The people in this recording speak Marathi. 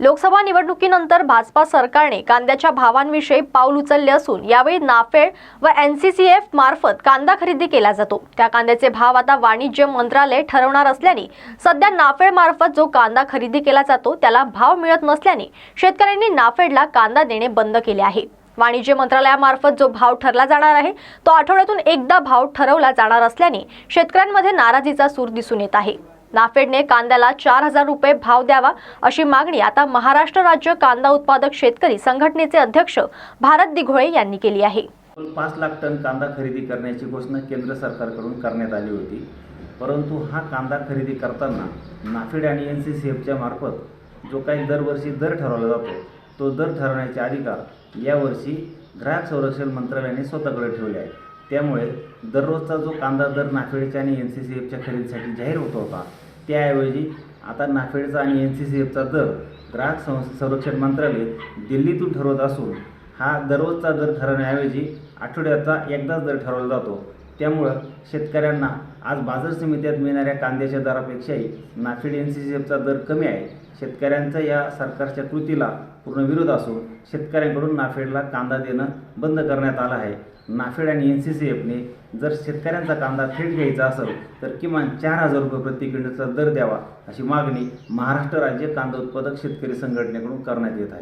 लोकसभा निवडणुकीनंतर भाजपा सरकारने कांद्याच्या भावांविषयी पाऊल उचलले असून यावेळी नाफेड व एन सी सी एफ मार्फत कांदा खरेदी केला जातो. त्या कांद्याचे भाव आता वाणिज्य मंत्रालय ठरवणार असल्याने सध्या नाफेड मार्फत जो कांदा खरेदी केला जातो त्याला भाव मिळत नसल्याने शेतकऱ्यांनी नाफेडला कांदा देणे बंद केले आहे. वाणिज्य मंत्रालयामार्फत जो भाव ठरला जाणार आहे तो आठवड्यातून एकदा भाव ठरवला जाणार असल्याने शेतकऱ्यांमध्ये नाराजीचा सूर दिसून येत आहे. नाफेडने कांद्याला चार हजार रुपये भाव द्यावा अशी मागणी आता महाराष्ट्र राज्य कांदा उत्पादक शेतकरी संघटनेचे अध्यक्ष भारत दिघोळे यांनी केली आहे. पाच लाख टन कांदा खरेदी करण्याची घोषणा केंद्र सरकारकडून करण्यात आली होती. परंतु हा कांदा खरेदी करताना नाफेड आणि एन सी सी एफच्या मार्फत जो काही दरवर्षी दर ठरवला जातो तो दर ठरवण्याचे अधिकार यावर्षी ग्राहक संरक्षण मंत्रालयाने स्वतःकडे ठेवले आहे त्यामुळे दररोजचा जो कांदा दर नाफेडच्या आणि एन सी सी एफच्या खरेदीसाठी जाहीर होत होता त्याऐवजी आता नाफेडचा आणि एन सी सी एफचा दर ग्राहक सं संरक्षण मंत्रालय दिल्लीतून ठरवत असून हा दररोजचा दर ठरवण्याऐवजी आठवड्याचा एकदाच दर ठरवला जातो. त्यामुळं शेतकऱ्यांना आज बाजार समित्यात मिळणाऱ्या कांद्याच्या दरापेक्षाही नाफेड एन सी सी एफचा दर कमी आहे. शेतकऱ्यांचा या सरकारच्या कृतीला पूर्ण विरोध असून शेतकऱ्यांकडून नाफेडला कांदा देणं बंद करण्यात आलं आहे. नाफेड आणि एन सी सी एफने जर शेतकऱ्यांचा कांदा थेट घ्यायचा असेल तर किमान चार हजार रुपये प्रति क्विंटलचा दर द्यावा अशी मागणी महाराष्ट्र राज्य कांदा उत्पादक शेतकरी संघटनेकडून करण्यात येत आहे.